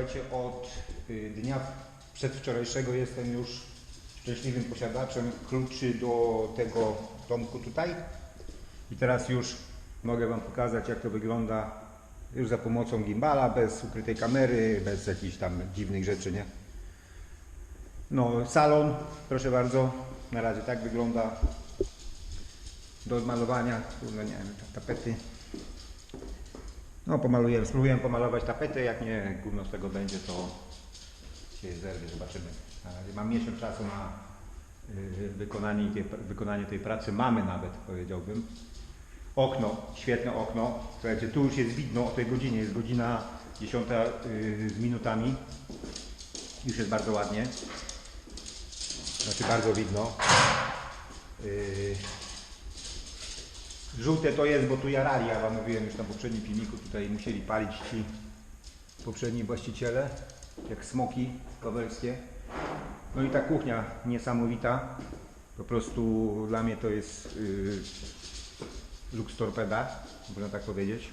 Słuchajcie, od y, dnia przedwczorajszego jestem już szczęśliwym posiadaczem kluczy do tego domku tutaj. I teraz już mogę Wam pokazać, jak to wygląda już za pomocą gimbala, bez ukrytej kamery, bez jakichś tam dziwnych rzeczy, nie? No, salon, proszę bardzo, na razie tak wygląda. Do odmalowania, no nie wiem, tapety. No, pomaluję, spróbuję pomalować tapetę, jak nie gówno z tego będzie, to się zerwie, zobaczymy. Mam miesiąc czasu na y, wykonanie tej, wykonanie tej pracy, mamy nawet, powiedziałbym. Okno, świetne okno. Słuchajcie, tu już jest widno o tej godzinie, jest godzina 10 y, z minutami. Już jest bardzo ładnie. Znaczy bardzo widno. Żółte to jest, bo tu jarali, ja Wam mówiłem już na poprzednim filmiku, tutaj musieli palić ci poprzedni właściciele, jak smoki kawelskie. No i ta kuchnia niesamowita, po prostu dla mnie to jest yy, Lux Torpeda, można tak powiedzieć.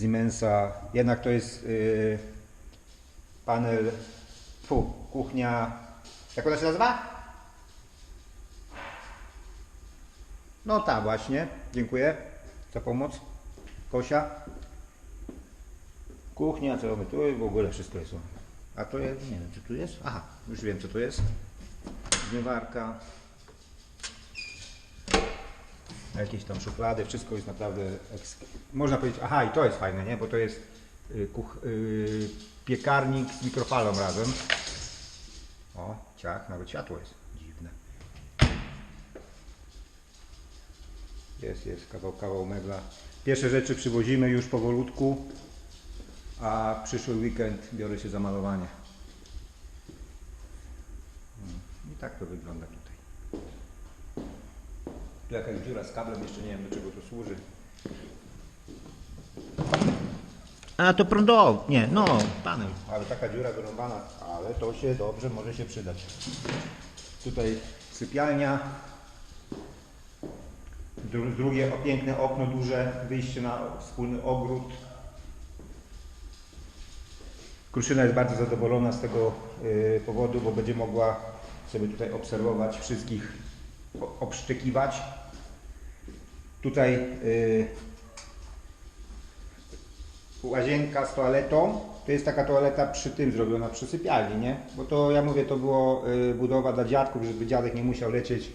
Siemensa, jednak to jest yy, panel, fu, kuchnia, jak ona się nazywa? No ta właśnie, dziękuję za pomoc. Kosia. Kuchnia, co my tu w ogóle wszystko jest. A to jest, nie wiem, czy tu jest? Aha, już wiem, co to jest. Zmywarka. Jakieś tam szuflady, wszystko jest naprawdę, można powiedzieć, aha i to jest fajne, nie? Bo to jest y, kuch, y, piekarnik z mikrofalą razem. O, ciach, nawet światło jest Jest, jest, kawał, kawał mebla. Pierwsze rzeczy przywozimy już powolutku, a przyszły weekend biorę się za malowanie. Mm, I tak to wygląda tutaj. Tu jakaś dziura z kablem, jeszcze nie wiem do czego to służy. A to prądowo, nie, no, panel. Ale taka dziura wyrąbana, ale to się dobrze może się przydać. Tutaj sypialnia. Dru- Drugie o piękne okno duże, wyjście na wspólny ogród. Kruszyna jest bardzo zadowolona z tego y, powodu, bo będzie mogła sobie tutaj obserwować wszystkich, obszczekiwać. Tutaj y, łazienka z toaletą. To jest taka toaleta przy tym zrobiona, przy sypialni, nie? Bo to ja mówię, to było y, budowa dla dziadków, żeby dziadek nie musiał lecieć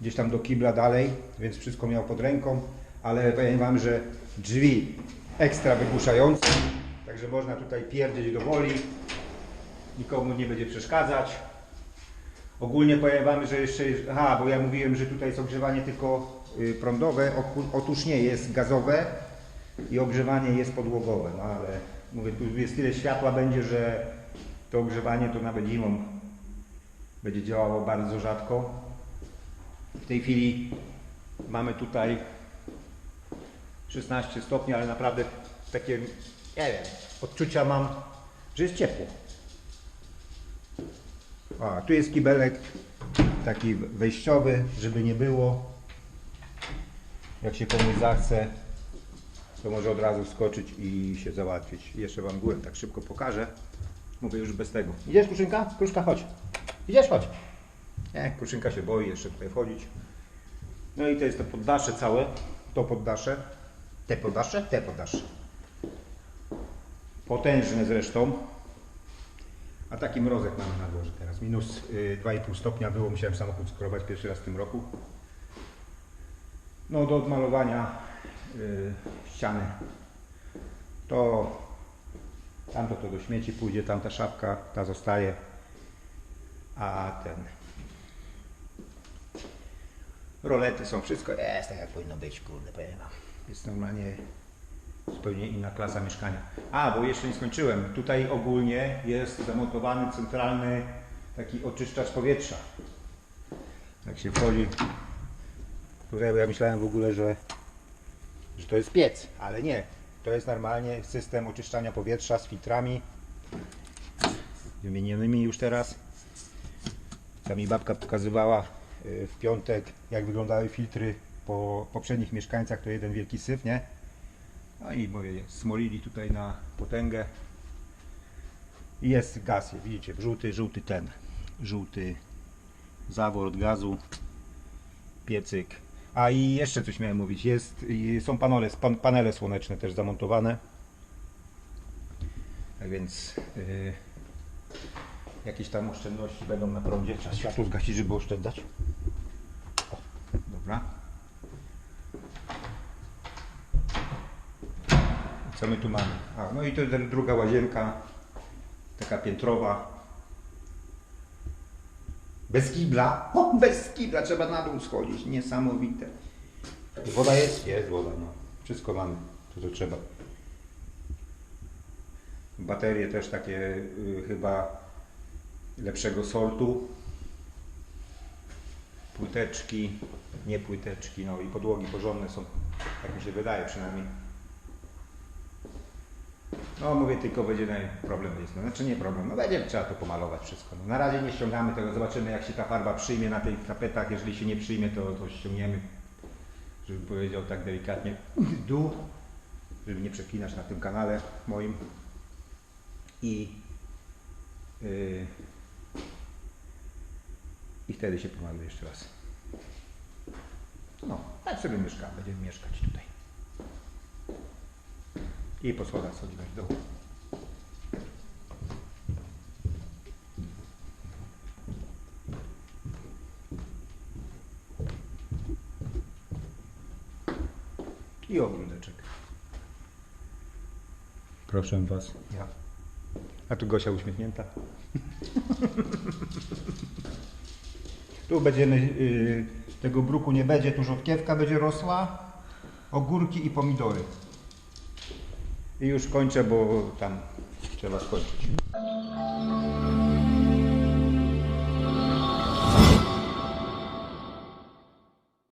gdzieś tam do kibla dalej, więc wszystko miał pod ręką, ale powiem Wam, że drzwi ekstra wygłuszające, także można tutaj pierdzieć do woli, nikomu nie będzie przeszkadzać. Ogólnie powiem Wam, że jeszcze, aha, bo ja mówiłem, że tutaj jest ogrzewanie tylko y, prądowe, otóż nie, jest gazowe i ogrzewanie jest podłogowe, no ale mówię, tu jest tyle światła będzie, że to ogrzewanie to nawet zimą będzie działało bardzo rzadko. W tej chwili mamy tutaj 16 stopni, ale naprawdę takie, nie wiem, odczucia mam, że jest ciepło. A, tu jest kibelek taki wejściowy, żeby nie było. Jak się komuś zachce, to może od razu wskoczyć i się załatwić. Jeszcze Wam górę tak szybko pokażę. Mówię już bez tego. Idziesz, Kruszynka? Kruszka, chodź. Idziesz, chodź. Nie, się boi jeszcze tutaj wchodzić. No i to jest to poddasze całe. To poddasze. Te poddasze? Te poddasze. Potężne zresztą. A taki mrozek mamy na dworze teraz. Minus y, 2,5 stopnia było. Musiałem samochód skorować pierwszy raz w tym roku. No do odmalowania y, ściany. To tamto to do śmieci pójdzie, tamta szapka, ta zostaje. A ten rolety są, wszystko jest tak jak powinno być, kurde, powiem wam. Jest normalnie zupełnie inna klasa mieszkania. A, bo jeszcze nie skończyłem. Tutaj ogólnie jest zamontowany centralny taki oczyszczacz powietrza. Jak się wchodzi, tutaj ja myślałem w ogóle, że, że to jest piec, ale nie. To jest normalnie system oczyszczania powietrza z filtrami wymienionymi już teraz. Ta mi babka pokazywała w piątek, jak wyglądały filtry po poprzednich mieszkańcach, to jeden wielki syf, nie? No i mówię, smolili tutaj na potęgę. I jest gaz, widzicie, żółty, żółty ten, żółty zawór od gazu, piecyk. A i jeszcze coś miałem mówić, jest, są panele, pan, panele słoneczne też zamontowane. Tak więc yy, jakieś tam oszczędności będą na prądzie. Trzeba światło zgasić, żeby oszczędzać. Dobra. Co my tu mamy? A, no i to jest druga łazienka, taka piętrowa. Bez kibla. O, bez kibla, trzeba na dół schodzić. Niesamowite. Woda jest? Jest woda, no. Wszystko mamy, to co trzeba. Baterie też takie y, chyba lepszego sortu. Płyteczki, nie płyteczki, no i podłogi porządne są, tak mi się wydaje przynajmniej. No mówię, tylko będzie problem jest. No, znaczy nie problem, no będzie trzeba to pomalować wszystko. No, na razie nie ściągamy tego, zobaczymy jak się ta farba przyjmie na tych tapetach. Jeżeli się nie przyjmie, to, to ściągniemy, żebym powiedział tak delikatnie, dół, żeby nie przeklinać na tym kanale moim. I, yy, i wtedy się pomaluje jeszcze raz. No, tak sobie mieszkamy, będziemy mieszkać tutaj. I po schodach schodzimy w dół. I ogródeczek. Proszę Was. Ja. A tu Gosia uśmiechnięta. tu będziemy, tego bruku nie będzie, tu rzodkiewka będzie rosła, ogórki i pomidory. I już kończę, bo tam trzeba skończyć.